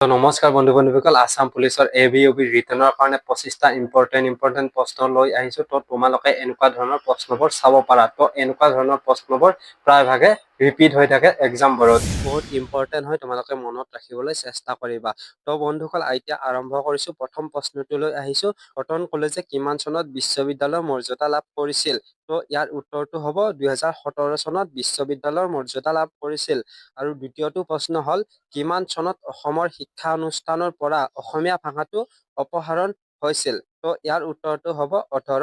নমস্কাৰ বন্ধু বান্ধৱীসকল আছাম পুলিচৰ এ বি বি ৰিটাৰ্ণৰ কাৰণে পঁচিছটা ইম্পৰ্টেণ্ট ইম্পৰ্টেণ্ট প্ৰশ্ন লৈ আহিছোঁ। তো তোমালোকে এনেকুৱা ধৰণৰ প্ৰশ্নবোৰ চাব পাৰা। তো এনেকুৱা ধৰণৰ প্ৰশ্নবোৰ প্ৰায়ভাগে ৰিপিট হৈ থাকে এক্সামবোৰত বহুত ইম্পৰ্টেণ্ট হয় তোমালোকে মনত ৰাখিবলৈ চেষ্টা কৰিবা। তো বন্ধুসকল এতিয়া আৰম্ভ কৰিছোঁ। প্ৰথম প্ৰশ্নটোলৈ আহিছোঁ। কটন কলেজে কিমান চনত বিশ্ববিদ্যালয়ৰ মৰ্যাদা লাভ কৰিছিল? তো ইয়াৰ উত্তৰটো হ'ব দুহেজাৰ সোতৰ চনত বিশ্ববিদ্যালয়ৰ মৰ্যাদা লাভ কৰিছিল। আৰু দ্বিতীয়টো প্ৰশ্ন হ'ল কিমান চনত অসমৰ শিক্ষা অনুষ্ঠানৰ পৰা অসমীয়া ভাষাটো অপসাৰণ হৈছিল? তো ইয়াৰ উত্তৰটো হ'ব ওঠৰ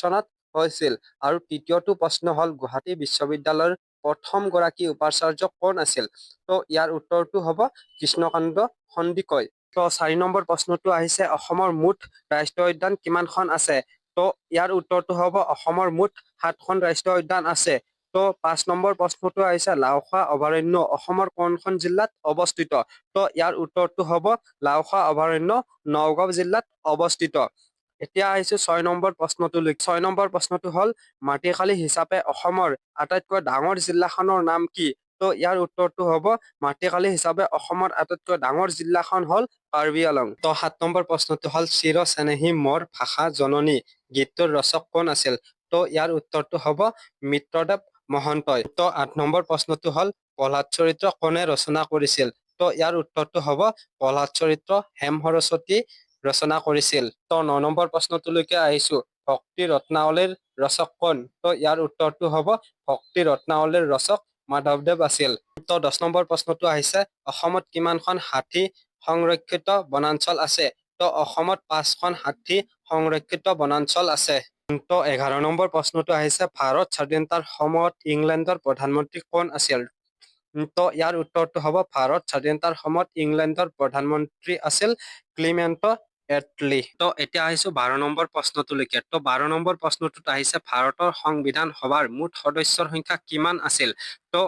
চনত হৈছিল। আৰু তৃতীয়টো প্ৰশ্ন হ'ল গুৱাহাটী বিশ্ববিদ্যালয়ৰ প্ৰথম গৰাকী উপাচাৰ্য কোন আছিল? তো ইয়াৰ উত্তৰটো হ'ব কৃষ্ণকান্ত সন্দিকৈ। তো চাৰি নম্বৰ প্ৰশ্নটো আহিছে অসমৰ মুঠ ৰাষ্ট্ৰীয় উদ্যান কিমানখন আছে? তো ইয়াৰ উত্তৰটো হ'ব অসমৰ মুঠ সাতখন ৰাষ্ট্ৰীয় উদ্যান আছে। তো পাঁচ নম্বৰ প্ৰশ্নটো আহিছে, লাওখোৱা অভয়াৰণ্য অসমৰ কোনখন জিলাত অৱস্থিত? তো ইয়াৰ উত্তৰটো হ'ব লাওখোৱা অভয়াৰণ্য নগাঁও জিলাত অৱস্থিত। এতিয়া আহিছো ছয় নম্বৰ প্ৰশ্নটোলৈ। ছয় নম্বৰ প্ৰশ্নটো হ'ল মাটিকালি হিচাপে অসমৰ আটাইতকৈ ডাঙৰ জিলাখনৰ নাম কি? তো ইয়াৰ উত্তৰটো হ'ব মাটিকালি হিচাপে অসমৰ আটাইতকৈ ডাঙৰ জিলাখন হ'ল কাৰ্বি আলং। তো সাত নম্বৰ প্ৰশ্নটো হ'ল চিৰ চেনেহী মোৰ ভাষা জননী। গীতটোৰ ৰচক কোন আছিল? তো ইয়াৰ উত্তৰটো হ'ব মিত্ৰদেৱ মহন্তই। তো আঠ নম্বৰ প্ৰশ্নটো হ'ল, প্ৰহ্লাদ চৰিত্ৰ কোনে ৰচনা কৰিছিল? তো ইয়াৰ উত্তৰটো হ'ব, প্ৰহ্লাদ চৰিত্ৰ হেম সৰস্বতী ৰচনা কৰিছিল। তো ন নম্বৰ প্ৰশ্নটোলৈকে আহিছো, ভক্তি ৰত্নাৱলীৰ ৰচক কোন? তো ইয়াৰ উত্তৰটো হ'ব, ভক্তি ৰত্নাৱলীৰ ৰচক মাধৱদেৱ আছিল। তো দহ নম্বৰ প্ৰশ্নটো আহিছে, অসমত কিমানখন হাতী সংৰক্ষিত বনাঞ্চল আছে? অসমত পাঁচখন হাতী সংৰক্ষিত বনাঞ্চল আছে। তো এঘাৰ নম্বৰ প্ৰশ্নটো আহিছে, ভাৰত স্বাধীনতাৰ সময়ত ইংলেণ্ডৰ প্ৰধানমন্ত্ৰী কোন আছিল? তো ইয়াৰ উত্তৰটো হ'ব, ভাৰত স্বাধীনতাৰ সময়ত ইংলেণ্ডৰ প্ৰধানমন্ত্ৰী আছিল ক্লিমেণ্ট এটলি। তো এতিয়া আহিছো বাৰ নম্বৰ প্ৰশ্নটোলৈকে। তো বাৰ নম্বৰ প্ৰশ্নটোত আহিছে, ভাৰতৰ সংবিধান সভাৰ মুঠ সদস্যৰ সংখ্যা কিমান আছিল? তো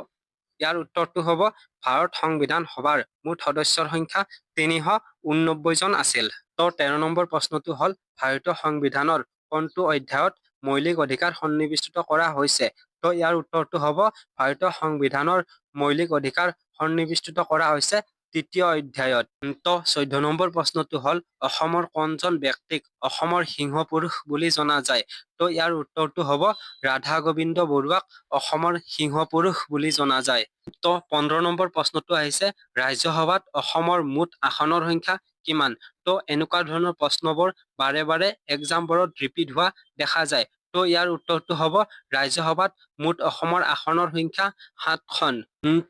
ইয়াৰ উত্তৰটো হ'ব, ভাৰত সংবিধান সভাৰ মুঠ সদস্যৰ সংখ্যা তিনিশ ঊননব্বৈ জন আছিল। তো তেৰ নম্বৰ প্ৰশ্নটো হ'ল, ভাৰতীয় সংবিধানৰ কোনটো অধ্যায়ত মৌলিক অধিকাৰ সন্নিৱিষ্ট কৰা হৈছে? তো ইয়াৰ উত্তৰটো হ'ব, ভাৰতীয় সংবিধানৰ মৌলিক অধিকাৰ সন্নিৱিষ্ট কৰা হৈছে তৃতীয় অধ্যায়ত তো চৈধ্য নম্বৰ প্ৰশ্নটো হ'ল অসমৰ কোনজন ব্যক্তিক অসমৰ সিংহ পুৰুষ বুলি জনা যায়? তো ইয়াৰ উত্তৰটো হ'ব ৰাধা গোবিন্দ বৰুৱাক অসমৰ সিংহ পুৰুষ বুলি জনা যায়। তো পোন্ধৰ নম্বৰ প্ৰশ্নটো আহিছে ৰাজ্যসভাত অসমৰ মুঠ আসনৰ সংখ্যা কিমান? তো এনেকুৱা ধৰণৰ প্ৰশ্নবোৰ বাৰে বাৰে এক্সামবোৰত ৰিপিট হোৱা দেখা যায়। তো ইয়াৰ উত্তৰটো হ'ব ৰাজ্যসভাত মুঠ অসমৰ আসনৰ সংখ্যা সাতখন।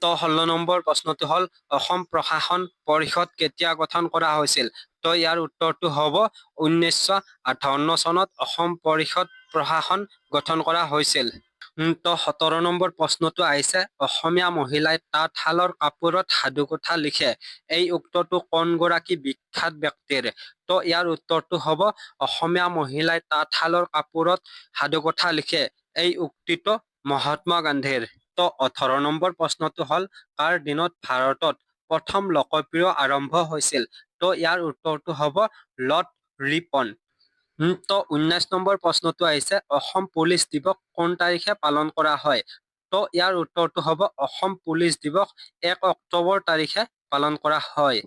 তো, ষোল্ল নম্বৰ প্ৰশ্নটো হ'ল, অসম প্ৰশাসন পৰিষদ কেতিয়া গঠন কৰা হৈছিল? তো, ইয়াৰ উত্তৰটো হ'ব, ঊনৈছশ আঠাৱন্ন চনত অসম পৰিষদ প্ৰশাসন গঠন কৰা হৈছিল। তো সোতৰ নম্বৰ প্ৰশ্নটো আহিছে অসমীয়া মহিলাই তাঁতশালৰ কাপোৰত সাধুকথা লিখে এই উক্তটো কোনগৰাকী বিখ্যাত ব্যক্তিৰ? তো ইয়াৰ উত্তৰটো হ'ব অসমীয়া মহিলাই তাঁতশালৰ কাপোৰত সাধুকথা লিখে এই উক্তিটো মহাত্মা গান্ধীৰ। তো ওঠৰ নম্বৰ প্ৰশ্নটো হ'ল কাৰ দিনত ভাৰতত প্ৰথম লোকপ্ৰিয় আৰম্ভ হৈছিল? তো ইয়াৰ উত্তৰটো হ'ব লৰ্ড ৰিপন তো ঊনৈছ নম্বৰ প্ৰশ্নটো আহিছে, অসম পুলিচ দিৱস কোন তাৰিখে পালন কৰা হয়? তো ইয়াৰ উত্তৰটো হ'ব, অসম পুলিচ দিৱস এক অক্টোবৰ তাৰিখে পালন কৰা হয়।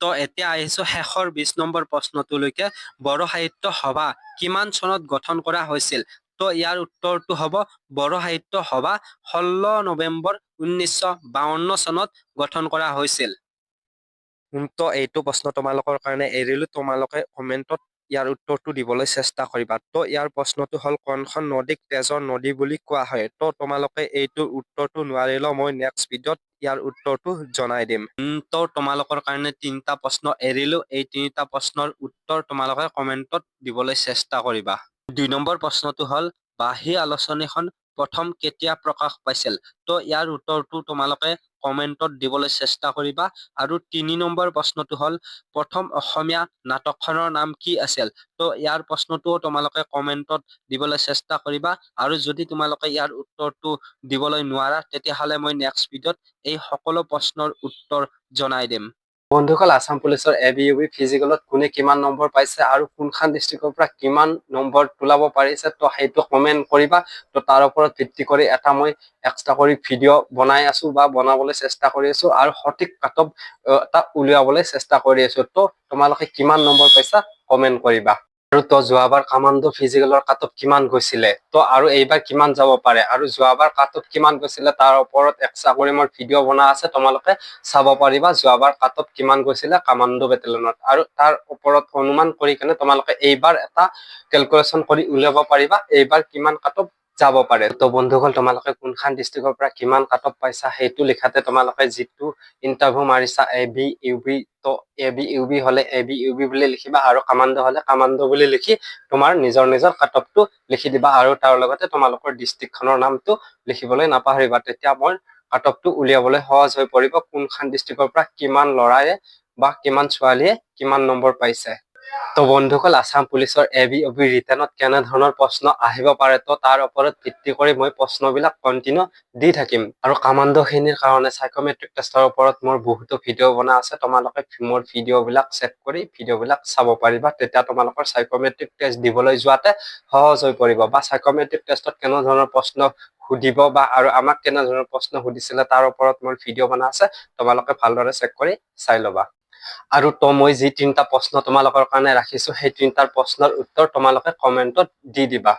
তো এতিয়া আহিছো শেষৰ বিশ নম্বৰ প্ৰশ্নটোলৈকে। বড়ো সাহিত্য সভা কিমান চনত গঠন কৰা হৈছিল? তো ইয়াৰ উত্তৰটো হ'ব, বড়ো সাহিত্য সভা ষোল্ল নৱেম্বৰ ঊনৈছশ বাৱন্ন চনত গঠন কৰা হৈছিল। তো এইটো প্ৰশ্ন তোমালোকৰ কাৰণে এৰিলো, তোমালোকে কমেণ্টত ইয়াৰ উত্তৰটো দিবলৈ চেষ্টা কৰিবা। তো ইয়াৰ প্ৰশ্নটো হ'ল কোনখন নদীক তেজৰ নদী বুলি কোৱা হয়? তো তোমালোকে এইটোৰ উত্তৰটো নোৱাৰিলেও মই নেক্সট ভিডিঅ'ত ইয়াৰ উত্তৰটো জনাই দিম। তো তোমালোকৰ কাৰণে তিনিটা প্ৰশ্ন এৰিলো। এই তিনিটা প্ৰশ্নৰ উত্তৰ তোমালোকে কমেণ্টত দিবলৈ চেষ্টা কৰিবা। দুই নম্বৰ প্ৰশ্নটো হ'ল বাঁহী আলোচনীখন প্ৰথম কেতিয়া প্ৰকাশ পাইছিল? তো ইয়াৰ উত্তৰটো তোমালোকে কমেণ্টত দিবলৈ চেষ্টা কৰিবা। আৰু তিনি নম্বৰ প্ৰশ্নটো হ'ল প্ৰথম অসমীয়া নাটকখনৰ নাম কি আছিল? তো ইয়াৰ প্ৰশ্নটোও তোমালোকে কমেণ্টত দিবলৈ চেষ্টা কৰিবা। আৰু যদি তোমালোকে ইয়াৰ উত্তৰটো দিবলৈ নোৱাৰা তেতিয়াহ'লে মই নেক্সট ভিডিঅ'ত এই সকলো প্ৰশ্নৰ উত্তৰ জনাই দিম। বন্ধুসকল আছাম পুলিচৰ এ বি ইউ বি ফিজিকেলত কোনে কিমান নম্বৰ পাইছে আৰু কোনখন ডিষ্ট্ৰিক্টৰ পৰা কিমান নম্বৰ তোলাব পাৰিছে, তো সেইটো কমেণ্ট কৰিবা। তো তাৰ ওপৰত ভিত্তি কৰি এটা মই এক্সট্ৰা কৰি ভিডিঅ' বনাই আছো বা বনাবলৈ চেষ্টা কৰি আছো আৰু সঠিক কাটক এটা উলিয়াবলৈ চেষ্টা কৰি আছো। তো তোমালোকে কিমান নম্বৰ পাইছা কমেণ্ট কৰিবা। আৰু তো যোৱাবাৰ কামাণ্ড' ফিজিকেলৰ কাটত কিমান গৈছিলে? তো আৰু এইবাৰ কিমান যাব পাৰে? আৰু যোৱাবাৰ কাটত কিমান গৈছিলে? তাৰ ওপৰত এক্সট্ৰা কৰি মোৰ ভিডিঅ' বনোৱা আছে, তোমালোকে চাব পাৰিবা যোৱাবাৰ কাটত কিমান গৈছিলে কামাণ্ড' বেটেলিয়নত আৰু তাৰ ওপৰত অনুমান কৰি কেনে তোমালোকে এইবাৰ এটা কেলকুলেশ্যন কৰি উলিয়াব পাৰিবা, এইবাৰ কিমান কাটত যাব পাৰে। তো বন্ধুসকল তোমালোকে কোনখন ডিষ্ট্ৰিক্টৰ পৰা কিমান কাটত পাইছা সেইটো লিখাতে তোমালোকে যিটো ইণ্টাৰভিউ মাৰিছা এ বি ইউ বি তো এ বি ইউ বি হলে এ বি ইউ বি বুলি লিখিবা আৰু কামাণ্ডো হলে কামাণ্ডো বুলি লিখি তোমাৰ নিজৰ নিজৰ কাটপটো লিখি দিবা আৰু তাৰ লগতে তোমালোকৰ ডিষ্ট্ৰিক্টখনৰ নামটো লিখিবলৈ নাপাহৰিবা। তেতিয়া মই কাটপটো উলিয়াবলৈ সহজ হৈ পৰিব কোনখন ডিষ্ট্ৰিক্টৰ পৰা কিমান ল'ৰায়ে বা কিমান ছোৱালীয়ে কিমান নম্বৰ পাইছে। তো বন্ধুসকল, আছাম পুলিচৰ এ বি অ বি ৰিটাৰ্ণত কেনেধৰণৰ প্ৰশ্ন আহিব পাৰে তো তাৰ ওপৰত ভিত্তি কৰি মই প্ৰশ্নবিলাক কণ্টিনিউ দি থাকিম। আৰু কামাণ্ডো খিনিৰ কাৰণে চাইকমেট্ৰিক টেষ্টৰ ওপৰত মোৰ বহুতো ভিডিঅ' বনোৱা আছে, তোমালোকে মোৰ ভিডিঅ' বিলাক চেক কৰি ভিডিঅ' বিলাক চাব পাৰিবা। তেতিয়া তোমালোকৰ চাইকমেট্ৰিক টেষ্ট দিবলৈ যোৱাতে সহজ হৈ পৰিব। বা চাইকমেট্ৰিক টেষ্টত কেনেধৰণৰ প্ৰশ্ন সুধিব বা আৰু আমাক কেনেধৰণৰ প্ৰশ্ন সুধিছিলে, তাৰ ওপৰত মোৰ ভিডিঅ' বনোৱা আছে, তোমালোকে ভালদৰে চেক কৰি চাই ল'বা। আৰু তো, মই যি তিনিটা প্ৰশ্ন তোমালোকৰ কাৰণে ৰাখিছো, সেই তিনিটাৰ প্ৰশ্নৰ উত্তৰ তোমালোকে কমেণ্টত দি দিবা।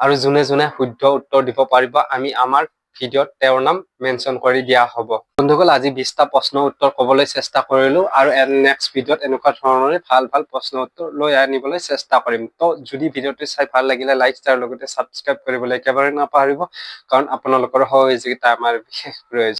আৰু যোনে যোনে শুদ্ধ উত্তৰ দিব পাৰিব, আমি আমাৰ ভিডিঅ'ত তেওঁৰ নাম মেনশ্যন কৰি দিয়া হ'ব। বন্ধুসকল আজি বিশটা প্ৰশ্ন উত্তৰ ক'বলৈ চেষ্টা কৰিলো আৰু নেক্সট ভিডিঅ'ত এনেকুৱা ধৰণৰে ভালো ভালো প্ৰশ্ন উত্তৰ লৈ আনিবলৈ চেষ্টা কৰিম। তো, যদি ভিডিঅ'টো চাই ভালো লাগিলে লাইক তাৰ লগতে ছাবস্ক্ৰাইব কৰিবলৈ একেবাৰে নাপাহৰিব, কাৰণ আপোনালোকৰ সহযোগিতা আমাৰ বিশেষ প্ৰয়োজন।